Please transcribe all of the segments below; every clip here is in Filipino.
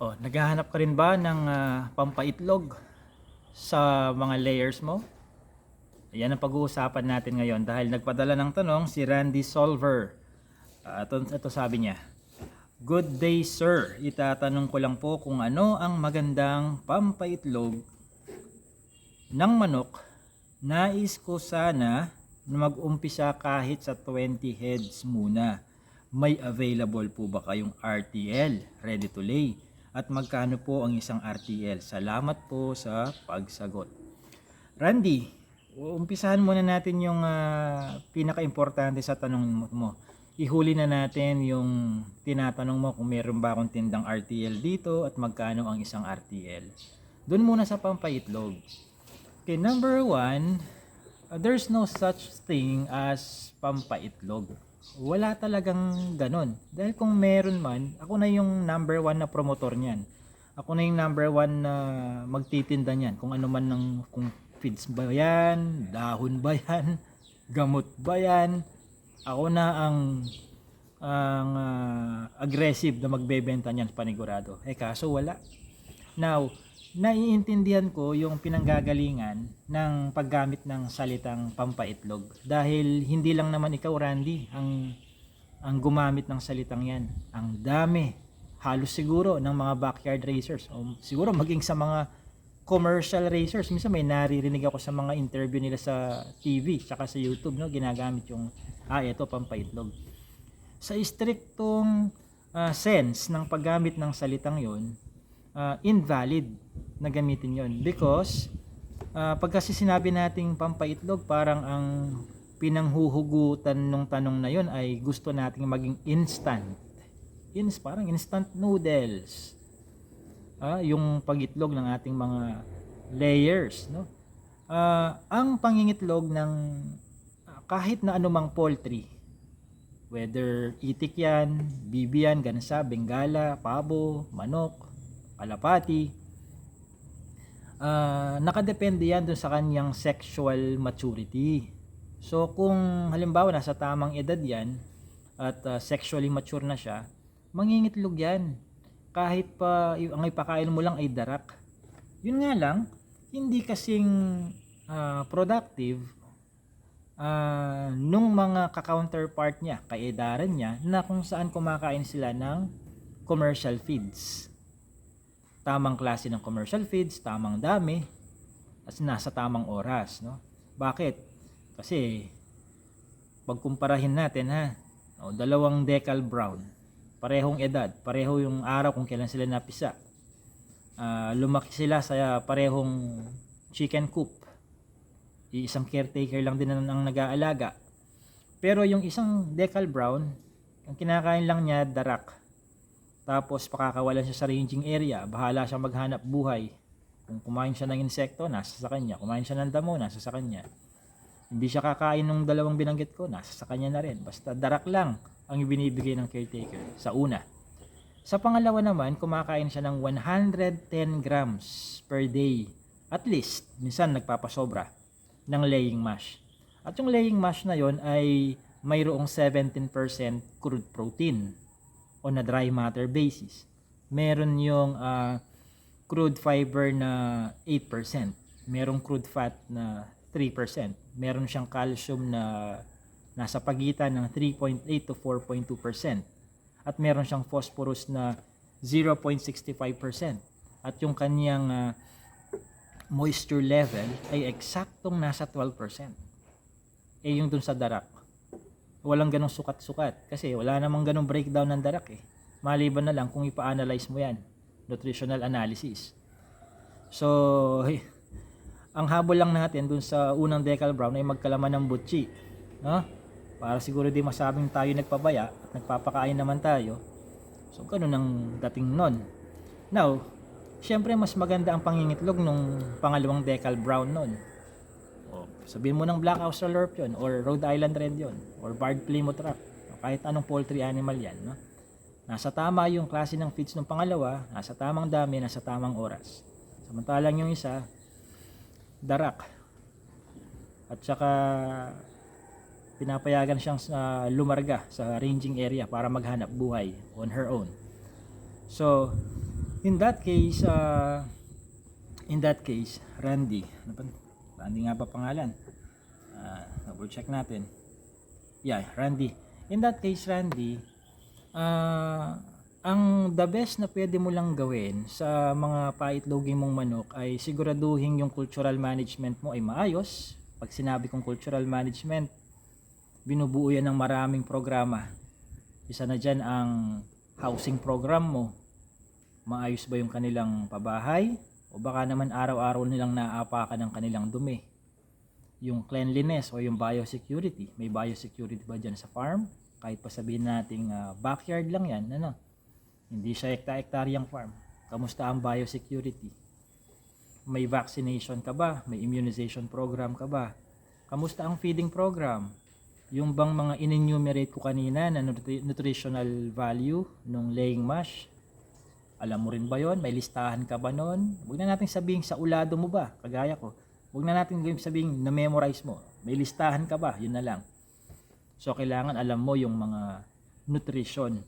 Oh, naghahanap ka rin ba ng ah, pampaitlog sa mga layers mo? Yan ang pag-uusapan natin ngayon dahil nagpadala ng tanong si Randy Solver. Ah, ito, ito sabi niya. Good day sir. Itatanong ko lang po kung ano ang magandang pampaitlog ng manok. Nais ko sana na mag-umpisa kahit sa 20 heads muna. May available po ba kayong RTL ready to lay? At magkano po ang isang RTL? Salamat po sa pagsagot. Randy, umpisahan muna natin yung ah, pinaka-importante sa tanong mo. Ihuli na natin yung tinatanong mo kung meron ba akong tindang RTL dito at magkano ang isang RTL. Doon muna sa pampaitlog. Okay, number one, uh, there's no such thing as pampaitlog. Wala talagang ganon. Dahil kung meron man, ako na yung number one na promotor niyan. Ako na yung number one na magtitinda niyan. Kung ano man ng, kung feeds ba yan, dahon ba yan, gamot ba yan. Ako na ang ang ah, aggressive na magbebenta niyan panigurado. Eh kaso wala. Now, naiintindihan ko yung pinanggagalingan ng paggamit ng salitang pampaitlog dahil hindi lang naman ikaw Randy ang ang gumamit ng salitang yan. Ang dami, halos siguro ng mga backyard racers o siguro maging sa mga commercial racers. Minsan may naririnig ako sa mga interview nila sa TV tsaka sa YouTube no ginagamit yung ah ito pampaitlog. Sa striktong ah, sense ng paggamit ng salitang yon, ah, invalid na gamitin yon because ah, pag kasi sinabi nating pampaitlog parang ang pinanghuhugutan nung tanong na yon ay gusto nating maging instant. Ins parang instant noodles. Ah, yung pagitlog ng ating mga layers, no? Ah, ang pangingitlog ng ah, kahit na anumang poultry, whether itik yan, bibi yan, gansa, bengala, pabo, manok, kalapati, ah, nakadepende yan dun sa kanyang sexual maturity. So kung halimbawa nasa tamang edad yan at ah, sexually mature na siya, mangingitlog yan. Kahit pa ang ipakain mo lang ay darak. Yun nga lang, hindi kasing ah, productive ah, nung mga ka-counterpart niya, kaedaran niya, na kung saan kumakain sila ng commercial feeds. Tamang klase ng commercial feeds, tamang dami, at nasa tamang oras. No? Bakit? Kasi, pagkumparahin natin ha, o, dalawang decal brown, parehong edad, pareho yung araw kung kailan sila napisa. Ah, lumaki sila sa parehong chicken coop. Isang caretaker lang din ang nag-aalaga. Pero yung isang decal brown, ang kinakain lang niya darak. Tapos pakakawalan siya sa ranging area, bahala siya maghanap buhay. Kung kumain siya ng insekto, nasa sa kanya. Kumain siya ng damo, nasa sa kanya. Hindi siya kakain ng dalawang binanggit ko, nasa sa kanya na rin. Basta darak lang ang ibinibigay ng caretaker sa una. Sa pangalawa naman, kumakain siya ng 110 grams per day. At least, minsan nagpapasobra ng laying mash. At yung laying mash na yon ay mayroong 17% crude protein on a dry matter basis. Meron yung ah, crude fiber na 8%. Merong crude fat na 3%. Meron siyang calcium na nasa pagitan ng 3.8 to 4.2%. At meron siyang phosphorus na 0.65%. At yung kanyang ah, moisture level ay eksaktong nasa 12%. Eh yung dun sa darak, walang ganong sukat-sukat kasi wala namang ganong breakdown ng darak eh. Maliban na lang kung ipa-analyze mo yan, nutritional analysis. So, ang habol lang natin dun sa unang decal brown ay magkalaman ng butchi. No? Para siguro di masabing tayo nagpabaya at nagpapakain naman tayo. So, ganun ang dating nun. Now, syempre mas maganda ang pangingitlog nung pangalawang decal brown nun. O, sabihin mo ng Black Australorp yun, or Rhode Island Red yun, or Barred Plymouth Rock, kahit anong poultry animal yan. No? Nasa tama yung klase ng feeds ng pangalawa, nasa tamang dami, nasa tamang oras. Samantalang yung isa, darak. At saka pinapayagan siyang sa lumarga sa ranging area para maghanap buhay on her own. So, In that case, uh, in that case, Randy, ano? Randy nga ba pangalan? Uh, double check natin. Yeah, Randy. In that case, Randy, ah, ang the best na pwede mo lang gawin sa mga paitloging mong manok ay siguraduhin yung cultural management mo ay maayos. Pag sinabi kong cultural management, binubuo yan ng maraming programa. Isa na dyan ang housing program mo. Maayos ba yung kanilang pabahay? O baka naman araw-araw nilang naaapakan ng kanilang dumi. Yung cleanliness o yung biosecurity. May biosecurity ba dyan sa farm? Kahit pa sabihin nating ah, backyard lang yan, ano? Hindi siya hekta-hektaryang farm. Kamusta ang biosecurity? May vaccination ka ba? May immunization program ka ba? Kamusta ang feeding program? Yung bang mga in-enumerate ko kanina na nutri- nutritional value nung laying mash? Alam mo rin ba yon? May listahan ka ba nun? Huwag na natin sabihin sa ulado mo ba? Kagaya ko. Huwag na natin sabihin na memorize mo. May listahan ka ba? Yun na lang. So, kailangan alam mo yung mga nutrition,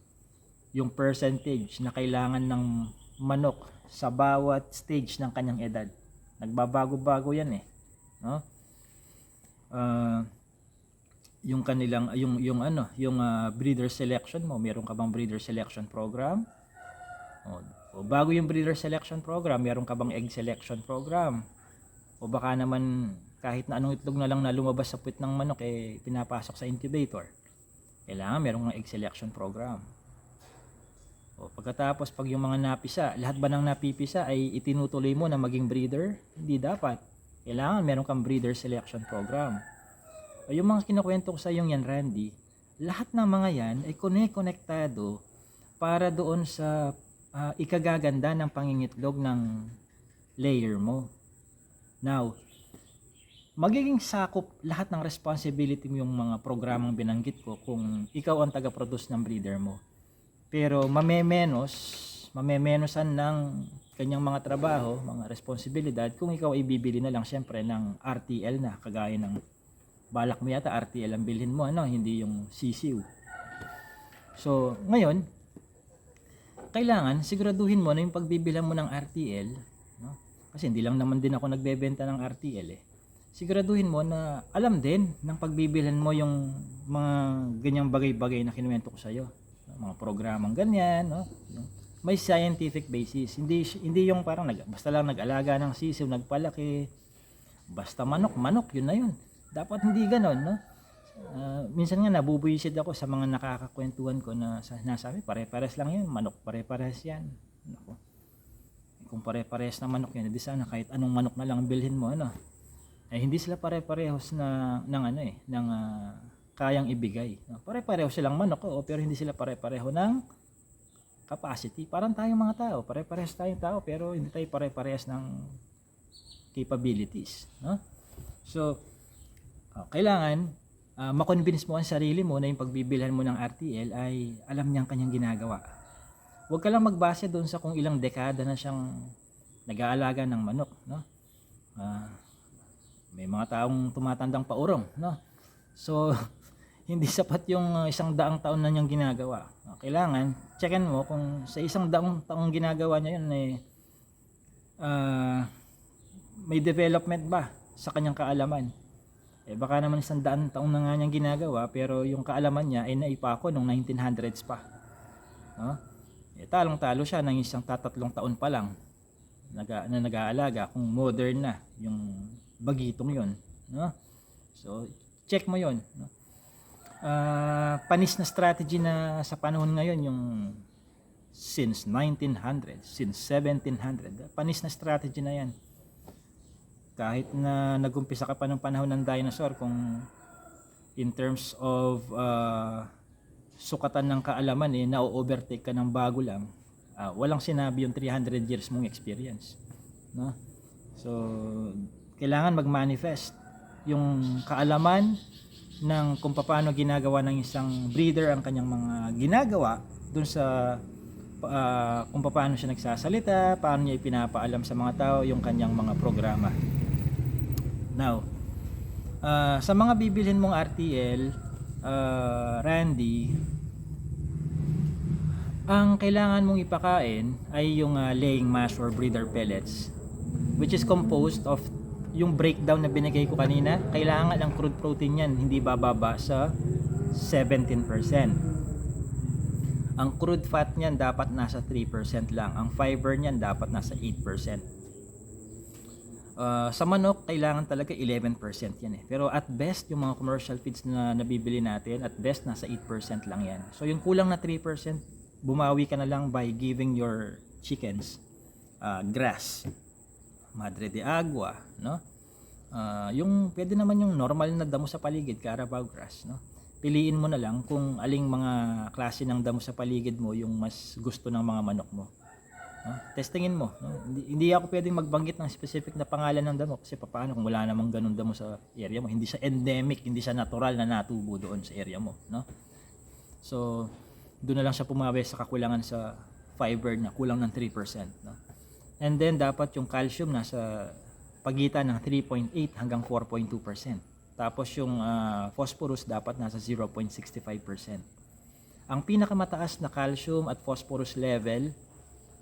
yung percentage na kailangan ng manok sa bawat stage ng kanyang edad. Nagbabago-bago yan eh. No? Ah, yung kanilang yung yung ano, yung ah, breeder selection mo, meron ka bang breeder selection program? O, bago yung breeder selection program, meron ka bang egg selection program? O baka naman kahit na anong itlog na lang na lumabas sa puwit ng manok eh pinapasok sa incubator. Kailangan meron kang egg selection program. O pagkatapos pag yung mga napisa, lahat ba ng napipisa ay itinutuloy mo na maging breeder? Hindi dapat. Kailangan meron kang breeder selection program. O yung mga kinukwento ko sa yung yan, Randy, lahat ng mga yan ay konektado para doon sa ah, ikagaganda ng pangingitlog ng layer mo. Now, magiging sakop lahat ng responsibility mo yung mga programang binanggit ko kung ikaw ang taga-produce ng breeder mo. Pero mamemenos, mamemenosan ng kanyang mga trabaho, mga responsibilidad kung ikaw ay bibili na lang syempre ng RTL na kagaya ng balak mo yata RTL ang bilhin mo ano hindi yung CCU. So ngayon kailangan siguraduhin mo na yung pagbibilan mo ng RTL no? kasi hindi lang naman din ako nagbebenta ng RTL eh. Siguraduhin mo na alam din ng pagbibilhan mo yung mga ganyang bagay-bagay na kinuwento ko sa iyo mga programang ganyan no? May scientific basis. Hindi hindi yung parang nag, basta lang nag-alaga ng sisiw nagpalaki. Basta manok manok yun na yun. Dapat hindi ganon no Ah, minsan nga nabubuyisid ako sa mga nakakakwentuhan ko na sa, nasabi pare-pares lang yun manok pare-pares yan. Nako. kung pare-pares na manok yan di sana kahit anong manok na lang ang bilhin mo ano? Eh hindi sila pare-parehos na ng ano eh ng ah, kayang ibigay. Pare-pareho silang manok oo, pero hindi sila pare-pareho ng capacity. Parang tayong mga tao pare-parehas tayong tao pero hindi tayo pare-parehas ng capabilities no? So ah, kailangan ah, makonvince mo ang sarili mo na yung pagbibilhan mo ng RTL ay alam niyang kanyang ginagawa. Huwag ka lang magbase doon sa kung ilang dekada na siyang nag-aalaga ng manok no? Ah, may mga taong tumatandang paurong no? So hindi sapat yung uh, isang daang taon na niyang ginagawa. Ah, kailangan checkin mo kung sa isang daang taong ginagawa niya yun eh ah, may development ba sa kanyang kaalaman eh baka naman isang daan taong na nga niyang ginagawa pero yung kaalaman niya ay naipako nung 1900s pa. No? eh talong talo siya ng isang tatatlong taon pa lang naga, na nag-aalaga kung modern na yung bagitong yon no? So check mo yon no? Ah, panis na strategy na sa panahon ngayon yung since 1900 since 1700 panis na strategy na yan kahit na nagumpisa ka pa ng panahon ng dinosaur kung in terms of ah, sukatan ng kaalaman eh na-overtake ka ng bago lang ah, walang sinabi yung 300 years mong experience no so kailangan mag-manifest yung kaalaman ng kung paano ginagawa ng isang breeder ang kanyang mga ginagawa dun sa ah, kung paano siya nagsasalita, paano niya ipinapaalam sa mga tao yung kanyang mga programa. Now, ah, sa mga bibilhin mong RTL, ah, Randy, Ang kailangan mong ipakain ay yung ah, laying mash or breeder pellets which is composed of yung breakdown na binigay ko kanina. Kailangan ang crude protein yan hindi bababa sa 17%. Ang crude fat niyan dapat nasa 3% lang. Ang fiber niyan dapat nasa 8%. Uh, sa manok, kailangan talaga 11% yan eh. Pero at best, yung mga commercial feeds na nabibili natin, at best, nasa 8% lang yan. So yung kulang na 3%, bumawi ka na lang by giving your chickens uh, grass. Madre de agua, no? Uh, yung pwede naman yung normal na damo sa paligid, Carabao grass, no? Piliin mo na lang kung aling mga klase ng damo sa paligid mo yung mas gusto ng mga manok mo. No? Testingin mo. No? Hindi, hindi ako pwedeng magbanggit ng specific na pangalan ng damo kasi paano kung wala namang ganun damo sa area mo. Hindi siya endemic, hindi siya natural na natubo doon sa area mo. No? So, doon na lang siya pumawi sa kakulangan sa fiber na kulang ng 3%. No? And then, dapat yung calcium nasa pagitan ng 3.8 hanggang 4.2%. Tapos yung ah, phosphorus dapat nasa 0.65%. Ang pinakamataas na calcium at phosphorus level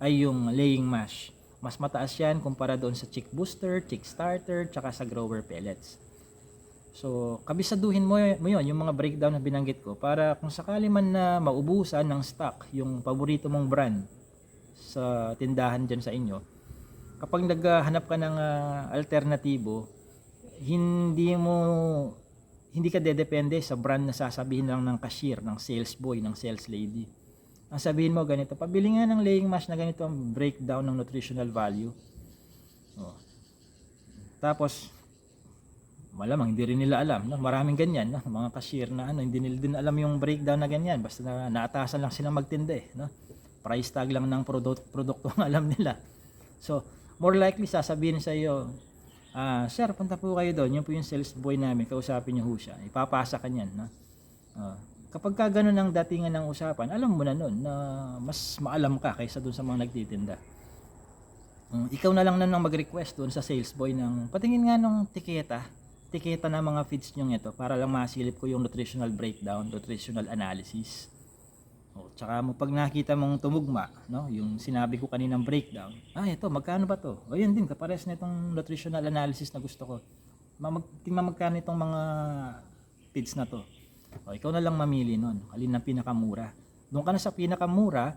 ay yung laying mash. Mas mataas yan kumpara doon sa chick booster, chick starter, tsaka sa grower pellets. So, kabisaduhin mo, mo yun, yung mga breakdown na binanggit ko para kung sakali man na maubusan ng stock yung paborito mong brand sa tindahan dyan sa inyo, kapag naghahanap ka ng ah, alternatibo, hindi mo hindi ka dedepende sa brand na sasabihin lang ng cashier, ng sales boy, ng sales lady. Ang sabihin mo ganito, pabili nga ng laying mash na ganito ang breakdown ng nutritional value. Oh. Tapos, malamang hindi rin nila alam. No? Maraming ganyan, no? mga cashier na ano, hindi nila din alam yung breakdown na ganyan. Basta na, naatasan lang sila magtinda eh. No? Price tag lang ng product, produkto ang alam nila. So, more likely sasabihin sa iyo, ah, sir, punta po kayo doon. Yun po yung sales boy namin. Kausapin niyo ho siya. Ipapasa ka niyan. No? Ah, kapag ka ganun ang datingan ng usapan, alam mo na nun na mas maalam ka kaysa doon sa mga nagtitinda. Mm, ikaw na lang na nang mag-request doon sa sales boy ng patingin nga nung tiketa, tiketa na mga feeds nyo ito para lang masilip ko yung nutritional breakdown, nutritional analysis. O, tsaka mo pag nakita mong tumugma, no, yung sinabi ko kaninang breakdown, ah, ito, magkano ba to? O, yun din, kapares na itong nutritional analysis na gusto ko. Mamag, tingnan magkano itong mga feeds na to. O, ikaw na lang mamili nun. Alin ang pinakamura. Doon ka na sa pinakamura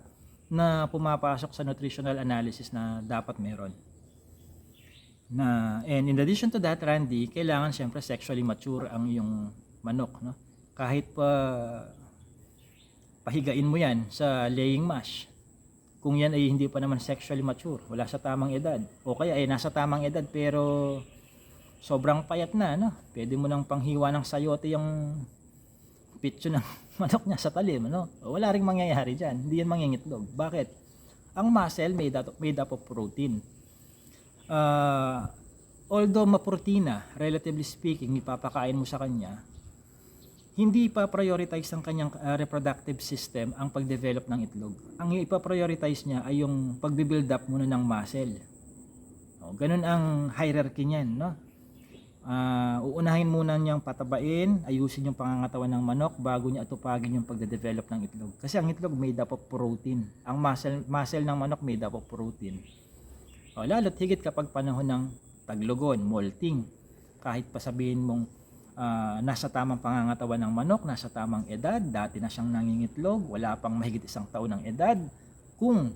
na pumapasok sa nutritional analysis na dapat meron. Na, and in addition to that, Randy, kailangan siyempre sexually mature ang iyong manok. No? Kahit pa pahigain mo yan sa laying mash. Kung yan ay hindi pa naman sexually mature, wala sa tamang edad. O kaya ay nasa tamang edad pero sobrang payat na, no? Pwede mo nang panghiwa ng sayote yung pitso ng manok niya sa talim, no? O, Wala ring mangyayari diyan. Hindi yan mangingitlog. Bakit? Ang muscle made up, made up of protein. Uh, although maprotina, relatively speaking, ipapakain mo sa kanya, hindi pa prioritize ng kanyang uh, reproductive system ang pag-develop ng itlog. Ang ipa-prioritize niya ay yung pagbi-build up muna ng muscle. O, ganun ang hierarchy niyan, no? Ah, uunahin muna niyang patabain, ayusin yung pangangatawan ng manok bago niya atupagin yung pagde-develop ng itlog. Kasi ang itlog made up of protein. Ang muscle, muscle ng manok made up of protein. O, lalo't higit kapag panahon ng taglugon, molting. Kahit pa sabihin mong ah, nasa tamang pangangatawan ng manok, nasa tamang edad, dati na siyang nangingitlog, wala pang mahigit isang taon ng edad. Kung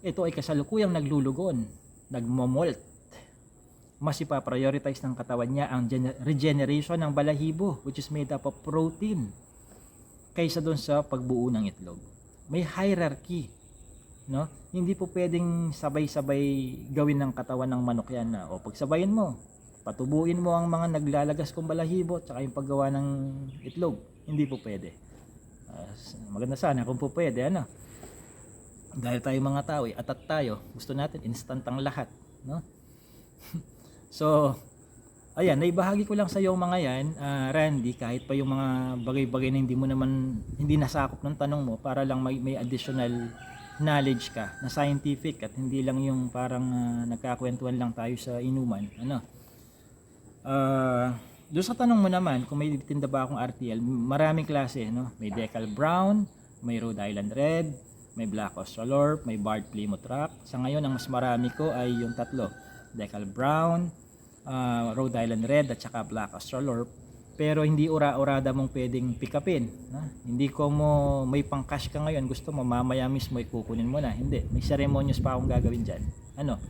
ito ay kasalukuyang naglulugon, nagmomolt, mas ipaprioritize ng katawan niya ang gener- regeneration ng balahibo which is made up of protein kaysa doon sa pagbuo ng itlog. May hierarchy. No? Hindi po pwedeng sabay-sabay gawin ng katawan ng manok yan na o pagsabayin mo, patubuin mo ang mga naglalagas kong balahibo at yung paggawa ng itlog. Hindi po pwede. Ah, maganda sana kung po pwede. Ano? Dahil tayo mga tao, eh, atat tayo, gusto natin instant ang lahat. No? So, ayan, naibahagi ko lang sa iyo mga yan, ah, Randy, kahit pa yung mga bagay-bagay na hindi mo naman, hindi nasakop ng tanong mo, para lang may, may additional knowledge ka na scientific at hindi lang yung parang ah, nagkakwentuhan lang tayo sa inuman. Ano? Ah, doon sa tanong mo naman, kung may tinda ba akong RTL, maraming klase, no? May Decal Brown, may Rhode Island Red, may Black Australorp, may Barred Plymouth Rock. Sa ngayon, ang mas marami ko ay yung tatlo. Decal Brown, ah, Rhode Island Red, at saka Black Australorp. Pero hindi ura-urada mong pwedeng pick upin. Na? Hindi ko mo may pang cash ka ngayon, gusto mo mamaya mismo ikukunin mo na. Hindi, may ceremonious pa akong gagawin dyan. Ano?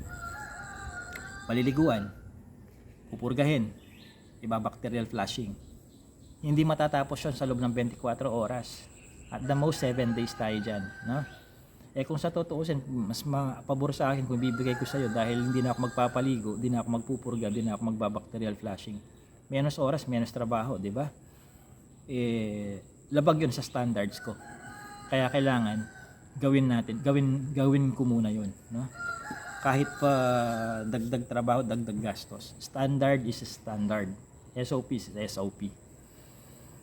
Paliliguan, pupurgahin, ibabacterial flushing. Hindi matatapos yun sa loob ng 24 oras. At the most 7 days tayo dyan. No? Eh kung sa totoosin, mas mapabor sa akin kung bibigay ko sa iyo dahil hindi na ako magpapaligo, hindi na ako magpupurga, hindi na ako magbabacterial flushing. Menos oras, menos trabaho, di ba? Eh, labag yun sa standards ko. Kaya kailangan gawin natin, gawin gawin ko muna yun, no? Kahit pa dagdag trabaho, dagdag gastos. Standard is standard. SOP is SOP.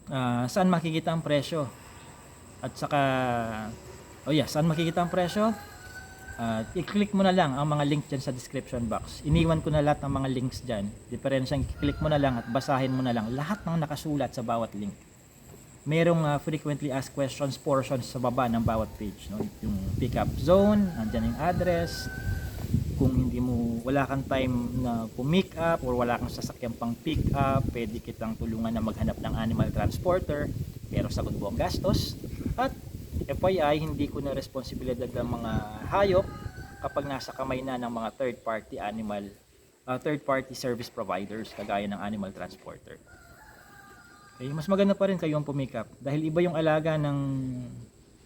Ah, saan makikita ang presyo? At saka Oh yeah, saan makikita ang presyo? At i-click mo na lang ang mga link dyan sa description box. Iniwan ko na lahat ng mga links dyan. Diferensyang i-click mo na lang at basahin mo na lang lahat ng nakasulat sa bawat link. Merong uh, frequently asked questions portions sa baba ng bawat page. No? Yung pickup zone, andyan yung address. Kung hindi mo, wala kang time na pumick up or wala kang sasakyan pang pick up, pwede kitang tulungan na maghanap ng animal transporter. Pero sagot mo ang gastos. At FYI, hindi ko na responsibilidad ng mga hayop kapag nasa kamay na ng mga third party animal uh, third party service providers kagaya ng animal transporter. Okay, mas maganda pa rin kayong pumikap dahil iba yung alaga ng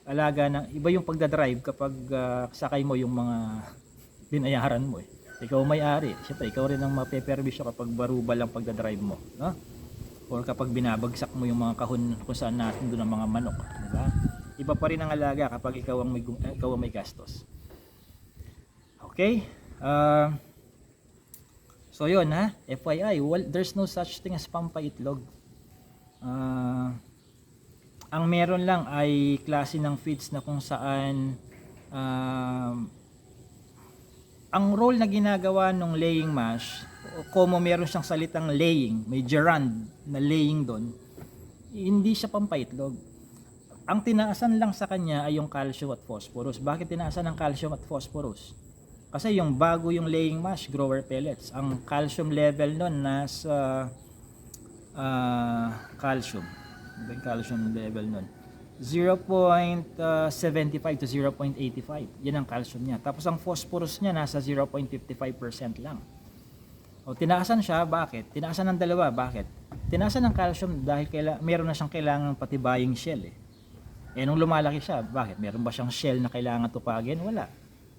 alaga ng iba yung pagdadrive kapag uh, sakay mo yung mga binayaran mo eh. Ikaw may-ari. Siyempre, ikaw rin ang mapeperwisyo kapag barubal ang pagdadrive mo. No? Or kapag binabagsak mo yung mga kahon kung saan natin doon ang mga manok. Di ba? Iba pa rin ang alaga kapag ikaw ang may, eh, ikaw ang may gastos. Okay? Uh, so yun ha, FYI, well, there's no such thing as pampaitlog. Uh, ang meron lang ay klase ng feeds na kung saan uh, ang role na ginagawa ng laying mash, como meron siyang salitang laying, may gerund na laying doon, hindi siya pampaitlog ang tinaasan lang sa kanya ay yung calcium at phosphorus. Bakit tinaasan ng calcium at phosphorus? Kasi yung bago yung laying mash, grower pellets, ang calcium level nun nasa uh, calcium. Ano yung calcium level nun? 0.75 to 0.85. Yan ang calcium niya. Tapos ang phosphorus niya nasa 0.55% lang. O tinaasan siya, bakit? Tinaasan ng dalawa, bakit? Tinaasan ng calcium dahil kaila, meron na siyang kailangan patibaying shell eh. Eh nung lumalaki siya, bakit? Meron ba siyang shell na kailangan tupagin? Wala.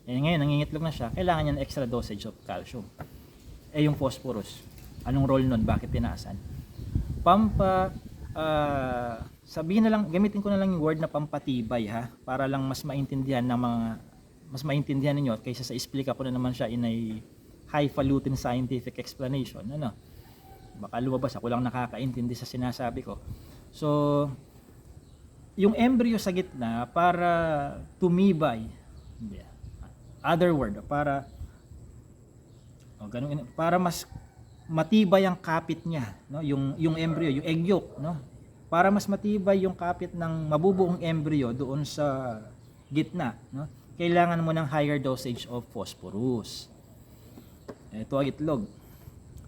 Eh ngayon, nangingitlog na siya, kailangan niya ng extra dosage of calcium. Eh yung phosphorus, anong role nun? Bakit tinaasan? Pampa, uh, sabihin na lang, gamitin ko na lang yung word na pampatibay ha, para lang mas maintindihan ng mga, mas maintindihan ninyo kaysa sa explain ko na naman siya in a highfalutin scientific explanation. Ano? Baka lumabas ako lang nakakaintindi sa sinasabi ko. So, yung embryo sa gitna para tumibay. Other word, para oh, ganun, para mas matibay ang kapit niya, no? Yung yung embryo, yung egg yolk, no? Para mas matibay yung kapit ng mabubuong embryo doon sa gitna, no? Kailangan mo ng higher dosage of phosphorus. Ito ang itlog.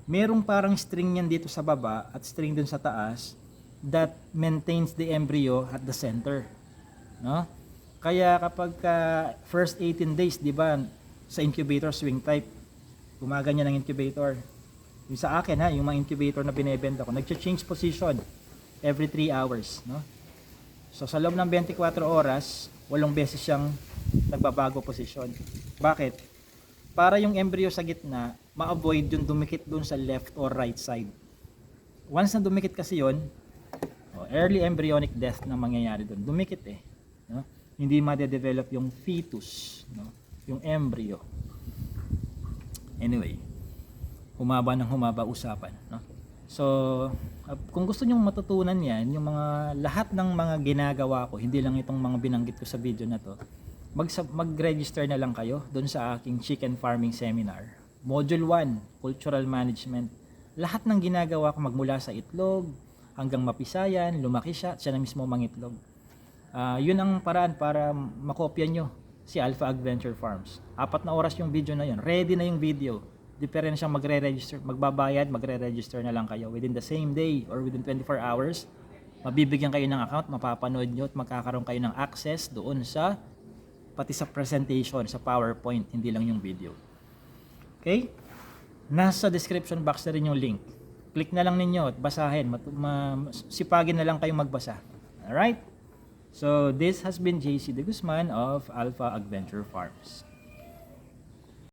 Merong parang string yan dito sa baba at string dun sa taas that maintains the embryo at the center. No? Kaya kapag uh, first 18 days, 'di ba, sa incubator swing type, gumaganyan ng incubator. Yung sa akin ha, yung mga incubator na binebenta ko, nagcha-change position every 3 hours, no? So sa loob ng 24 oras, walong beses siyang nagbabago posisyon. Bakit? Para yung embryo sa gitna, ma-avoid yung dumikit dun sa left or right side. Once na dumikit kasi yon, early embryonic death na mangyayari doon. Dumikit eh. No? Hindi ma-develop yung fetus, no? yung embryo. Anyway, humaba ng humaba usapan. No? So, uh, kung gusto niyo matutunan yan, yung mga lahat ng mga ginagawa ko, hindi lang itong mga binanggit ko sa video na to, mag, mag-register na lang kayo doon sa aking chicken farming seminar. Module 1, Cultural Management. Lahat ng ginagawa ko magmula sa itlog, hanggang mapisayan, lumaki siya, siya na mismo mangitlog. Ah, yun ang paraan para makopya nyo si Alpha Adventure Farms. Apat na oras yung video na yun. Ready na yung video. Diferensyang magre-register, magbabayad, magre-register na lang kayo within the same day or within 24 hours. Mabibigyan kayo ng account, mapapanood nyo at magkakaroon kayo ng access doon sa pati sa presentation, sa PowerPoint, hindi lang yung video. Okay? Nasa description box na rin yung link. Click na lang ninyo at basahin. Mat- ma- sipagin na lang kayong magbasa. Alright? So, this has been JC De Guzman of Alpha Adventure Farms.